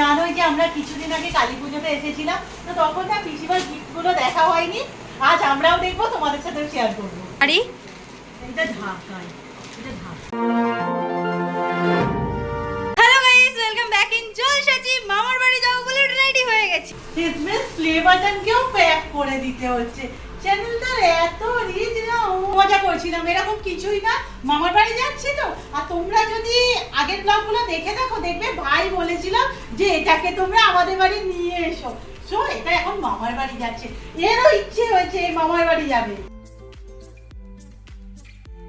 জানোই যে আমরা কিছুদিন আগে কালী পুজোতে এসেছিলাম। তো তখন না পিসিমার গিফটগুলো দেখা হয়নি। আজ আমরাও দেখব তোমাদের সাথে শেয়ার করব। আরে। এটা ঢাকায় এটা ঢাকা মামার বাড়ি যাব বলে রেডি হয়ে গেছি। প্লে বাটনকেও প্যাক করে দিতে হচ্ছে। চ্যানেলটার এত রিচ না মজা করছিলাম এরকম কিছুই না। মামার বাড়ি যাচ্ছি তো। আর তোমরা যদি আগের ব্লগগুলো দেখে দেখো দেখবে ভাই বলেছিল যে এটাকে তোমরা আমাদের বাড়ি নিয়ে এসো। সো এটা এখন মামার বাড়ি যাচ্ছে। এরও ইচ্ছে হয়েছে মামার বাড়ি যাবে।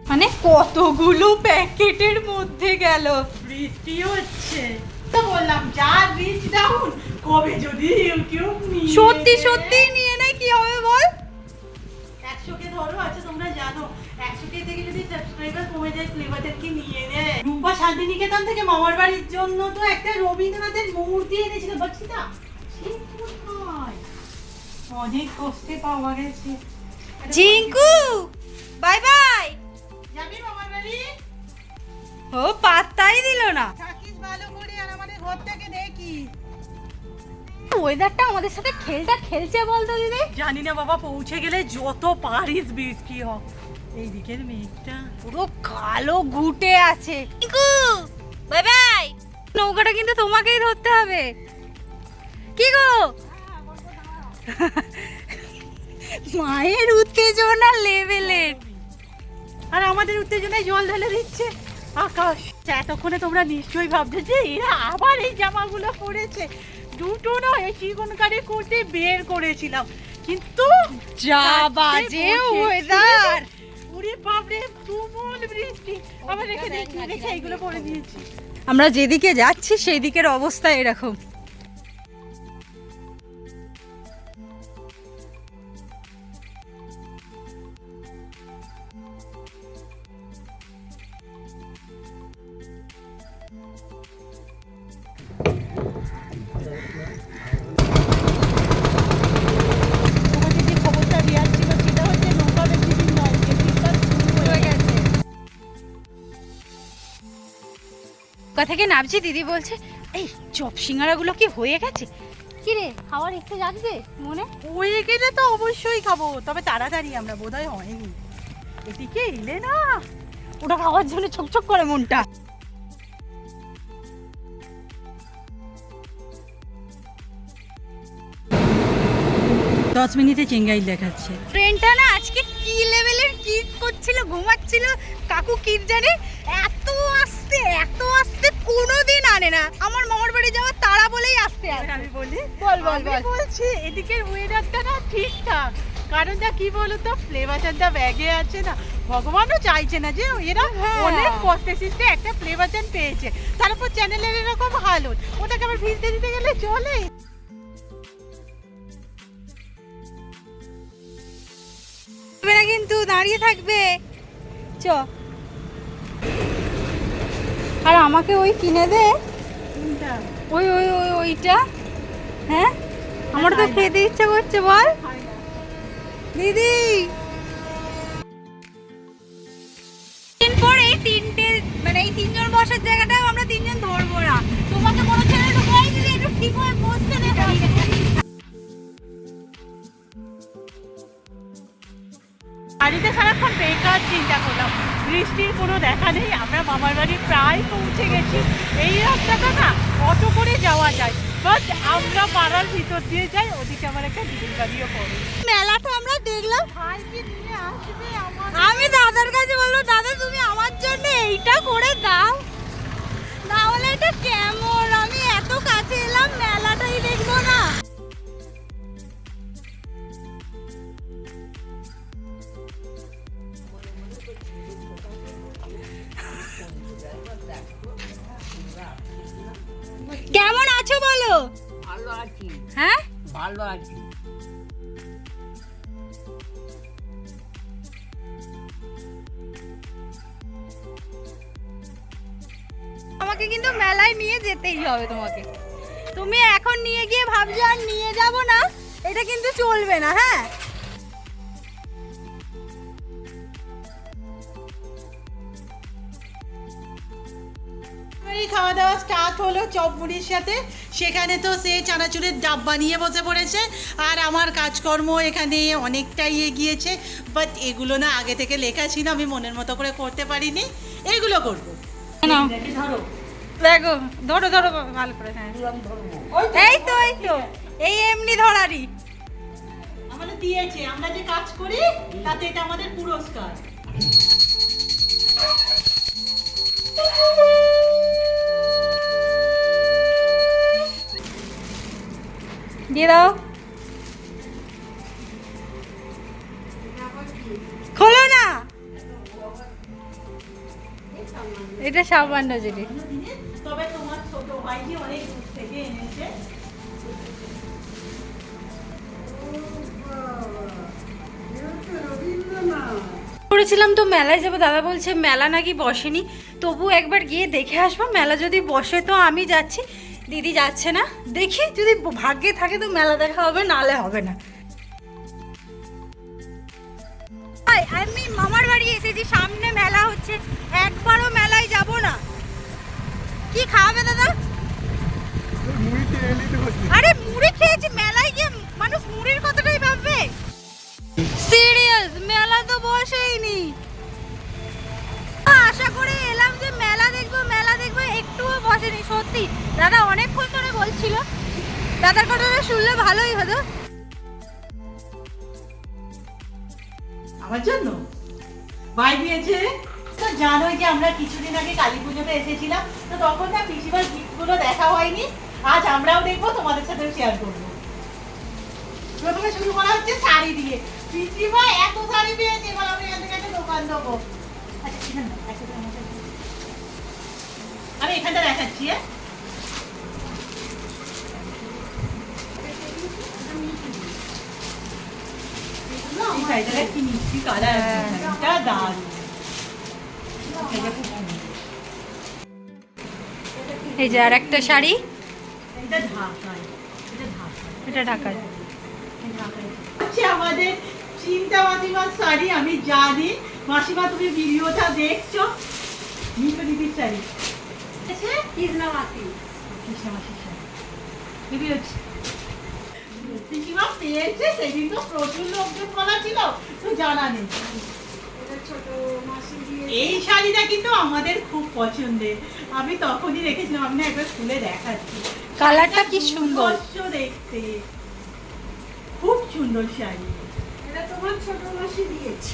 মানে কতগুলো প্যাকেটের মধ্যে গেল। বৃষ্টি হচ্ছে। তো বললাম যা রিচ ডাউন কবে যদি ইউটিউব সত্যি সত্যি নিয়ে নেয় কি হবে বল? তোমরা জানো একশোকে থেকে যদি সাবস্ক্রাইবার কমে যায় ফ্লেভারদের কি নিয়ে নেয়। রূপা শান্তিনিকেতন থেকে মামার বাড়ির জন্য তো একটা রবীন্দ্রনাথের মূর্তি এনেছিল সে কোথায়? অনেক কষ্টে পাওয়া গেছে। Jhinku bye bye. যাবি মামার বাড়ি? ও পাত্তাই দিল না। থাকিস ভালো করে আর আমাদের ঘরটাকে দেখি ওয়েদারটা আমাদের সাথে খেলটা খেলছে বলতো দিদি? জানি না বাবা পৌঁছে গেলে যত পারিস বৃষ্টি হোক। এই দিকের মেঘটা। পুরো কালো ঘুটে আছে। বাই বাই নৌকাটা কিন্তু তোমাকেই ধরতে হবে। কি গো? মায়ের উত্তেজনা লেভেলের আর আমাদের উত্তেজনায় জল ঢেলে দিচ্ছে আকাশ। এতক্ষণে তোমরা নিশ্চয়ই ভাবছ যে এরা আবার এই জামাগুলো পরেছে। দুটো নয় কোন গাড়ি করতে বের করেছিলাম। কিন্তু যা বাজে ওয়েদার। ওরে বাপরে তুমুল বৃষ্টি। আবার রেখে দেখে রেখে এইগুলো পরে দিয়েছি। আমরা যেদিকে যাচ্ছি সেই দিকের অবস্থা এরকম। নৌকা থেকে নামছি দিদি বলছে এই চপ সিঙ্গারাগুলো কি হয়ে গেছে? কি রে খাওয়ার একটু মনে? হয়ে গেলে তো অবশ্যই খাব তবে তাড়াতাড়ি আমরা বোধহয় হয়নি। এদিকে এলে না ওটা খাওয়ার জন্য ছকছক করে মনটা। দশ মিনিটে চেঙ্গাই দেখাচ্ছে। ট্রেনটা না আজকে কি লেভেলের কি করছিল ঘুমাচ্ছিল কাকু কি জানে? এত আস্তে এত আস্তে কোনোদিন আনে না। আমার মামার বাড়ি যাওয়ার তারা বলেই আসতে আসে। আমি বলি বল, বল, বল। বলছি এদিকের ওয়েদারটা না ঠিকঠাক কারণটা কি বলতো ফ্লেভারটা ব্যাগে আছে না ভগবানও চাইছে না যে এরা হ্যাঁ। অনেক কষ্টে সিস্টে একটা ফ্লেভারজন পেয়েছে। তারপর চ্যানেলের এরকম হালত ওটাকে আবার ভিজতে দিতে গেলে চলে। কিন্তু দাঁড়িয়ে থাকবে। চ। আর আমাকে ওই কিনে দে? ওই ওই ওই, ওইটা। হ্যাঁ? আমার তো খেতে ইচ্ছে করছে, বল। দিদি! পরে তিনটে মানে এই তিনজন বসার জায়গাটা আমরা তিনজন ধরবো না। তোমাকে কোনো ছেলে ঢুকাই দিলে একটু ঠিক হয়ে বাড়িতে সারাক্ষণ বেকার চিন্তা করলাম। বৃষ্টির কোনো দেখা নেই আমরা মামার বাড়ি প্রায় পৌঁছে গেছি। এই রাস্তাটা না অটো করে যাওয়া যায়। বাট আমরা পাড়ার ভিতর দিয়ে যাই ওদিকে আমার একটা দিদির বাড়িও পড়ে। মেলাটা আমরা দেখলাম। আমি দাদার কাছে বলল দাদা তুমি আমার জন্য এইটা করে দাও। ভালো আছি। হ্যাঁ? ভালো আছি। আমাকে কিন্তু মেলায় নিয়ে যেতেই হবে তোমাকে। তুমি এখন নিয়ে গিয়ে ভাবছ আর নিয়ে যাব না এটা কিন্তু চলবে না হ্যাঁ? খাওয়া দাওয়া স্টার্ট হলো চপ মুড়ির সাথে। সেখানে তো সে চানাচুরের ডাব্বা নিয়ে বসে পড়েছে। আর আমার কাজকর্ম এখানে অনেকটাই এগিয়েছে। বাট এগুলো না আগে থেকে লেখা ছিল আমি মনের মতো করে করতে পারিনি। এগুলো করব। ধরো। দেখো ধরো ধরো ভালো করে হ্যাঁ। এই তো এই তো। এই এমনি ধরারি আমাদের দিয়েছে। আমরা যে কাজ করি তাতে এটা আমাদের পুরস্কার। দিয়ে দাও খোলো না এটা সামান্য এনেছে করেছিলাম তো মেলায় যাব, দাদা বলছে মেলা নাকি বসেনি, তবু একবার গিয়ে দেখে আসব, মেলা যদি বসে তো আমি যাচ্ছি। দিদি যাচ্ছে না? দেখি যদি ভাগ্যে থাকে তো মেলা দেখা হবে নালে হবে না। আমি মামার বাড়ি এসেছি সামনে মেলা হচ্ছে। একবারও মেলায় যাব না। কি খাওয়াবে দাদা? আরে মুড়ি খেয়েছি মেলায় গিয়ে মানুষ মুড়ির কথাটাই ভাববে। সিরিয়াস মেলা তো বসেইনি সত্যি, দাদা অনেকক্ষণ ধরে বলছিল, দাদার কথাটা শুনলে ভালোই হতো। আমার জন্য? দিয়েছে? তো জানোই যে আমরা কিছুদিন আগে কালী পুজোতে এসেছিলাম, তো তখন না পিসিমার গিফটগুলো দেখা হয়নি। আজ আমরাও দেখব, তোমাদের সাথে শেয়ার করব। প্রথমে শুরু করা হচ্ছে শাড়ি দিয়ে। পিসিমা এত শাড়ি পেয়েছে, এবার আমি এখান থেকে একটা দোকান দেবো। আচ্ছা। আমি এখানটা দেখাচ্ছি হ্যাঁ? এই শাড়িটা কি মিষ্টি কালার এটা দারুণ খুব এই যে আর একটা শাড়ি। এটা ঢাকায় এটা আমাদের চিন্তা মাসিমার শাড়ি আমি জানি। মাসিমা তুমি ভিডিওটা দেখছ? মিঠু দিদির শাড়ি। কৃষ্ণা মাসি কৃষ্ণা মাসির শাড়ি। দিদি হচ্ছে। পিসিমা পেয়েছে সেদিন তো প্রচুর লোকজন বলা ছিল তো জানা নেই এই শাড়িটা কিন্তু আমাদের খুব পছন্দের। আমি তখনই রেখেছিলাম আমি একবার খুলে দেখাচ্ছি। কালারটা কি সুন্দর। দেখতে। খুব সুন্দর শাড়ি। এটা তোমার ছোট মাসি দিয়েছে।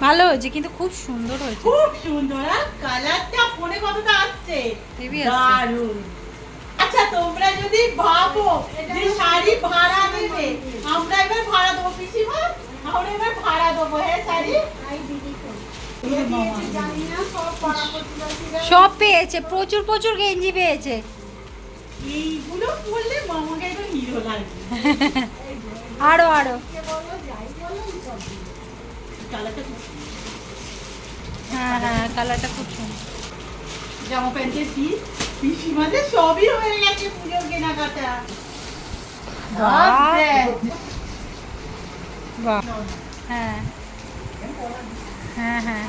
ভালো হয়েছে কিন্তু খুব সুন্দর হয়েছে। খুব সুন্দর আর কালারটা ফোনে কতটা আসছে। দারুণ। আচ্ছা তোমরা যদি ভাবো যে শাড়ি ভাড়া নেবে আমরা এবার ভাড়া দেবো পিসিমা আমরা এবার ভাড়া দেবো। হ্যাঁ শাড়ি? সব পেয়েছে প্রচুর প্রচুর গেঞ্জি পেয়েছে। এইগুলো পরলে মামাকে একদম হিরো লাগবে। আরও আরও। হ্যাঁ হ্যাঁ কালারটা খুব সুন্দর। জামা প্যান্টের পিস পিসিমাদের সবই হয়ে গেছে পুজোর কেনাকাটা। হ্যাঁ। হ্যাঁ হ্যাঁ।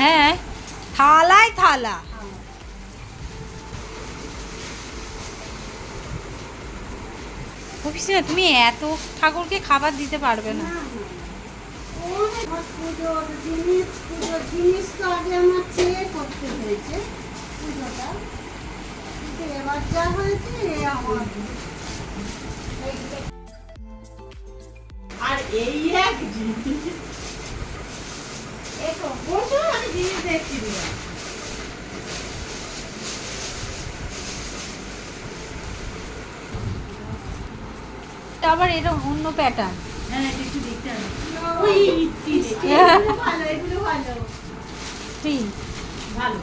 হ্যাঁ থালায় থালা। অফিসে তুমি এত ঠাকুরকে খাবার দিতে পারবে না। পুজোর জিনিস পুজোর জিনিস তো আগে আমার চেয়ে করতে হয়েছে। পুজোটা কিন্তু এবার যা হয়েছে এ আমার আর এই এক জিনিস এসো বসো আমি জিনিস দেখছি দিয়া। এটা আবার এরকম অন্য প্যাটার্ন হ্যাঁ এটা। হ্যাঁ। এগুলো ভালো ভালো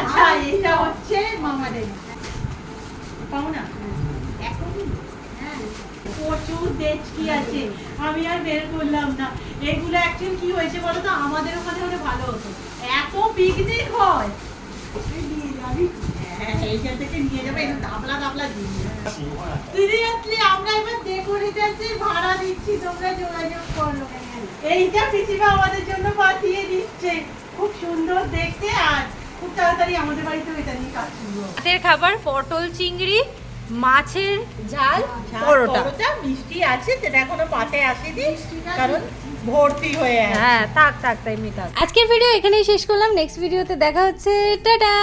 আচ্ছা এটা হচ্ছে মামাদের। পাও না? প্রচুর দেচকি আছে। আমি আর বের করলাম না। এগুলো অ্যাকচুয়ালি কি হয়েছে বলো তো আমাদের ওখানে হলে ভালো হতো। এত পিকনিক হয়। হ্যাঁ এইখান থেকে নিয়ে যাবে একটু দাবলা দাবলা জিনিস সিরিয়াসলি আমরা এবার ডেকোরেটারদের ভাড়া দিচ্ছি তোমরা যোগাযোগ করো। এইটা পিসিমা আমাদের জন্য পাঠিয়ে দিচ্ছে। খুব সুন্দর দেখতে আর খুব তাড়াতাড়ি আমাদের বাড়িতেও এটা নিয়ে কাজ শুরু রাতের খাবার পটল চিংড়ি মাছের ঝাল পরোটা। মিষ্টি আছে সেটা এখনও পাতে আসেনি কারণ ভর্তি হয়ে হ্যাঁ থাক থাক তাই মেয়ে আজকের ভিডিও এখানেই শেষ করলাম নেক্সট ভিডিওতে দেখা হচ্ছে টাটা!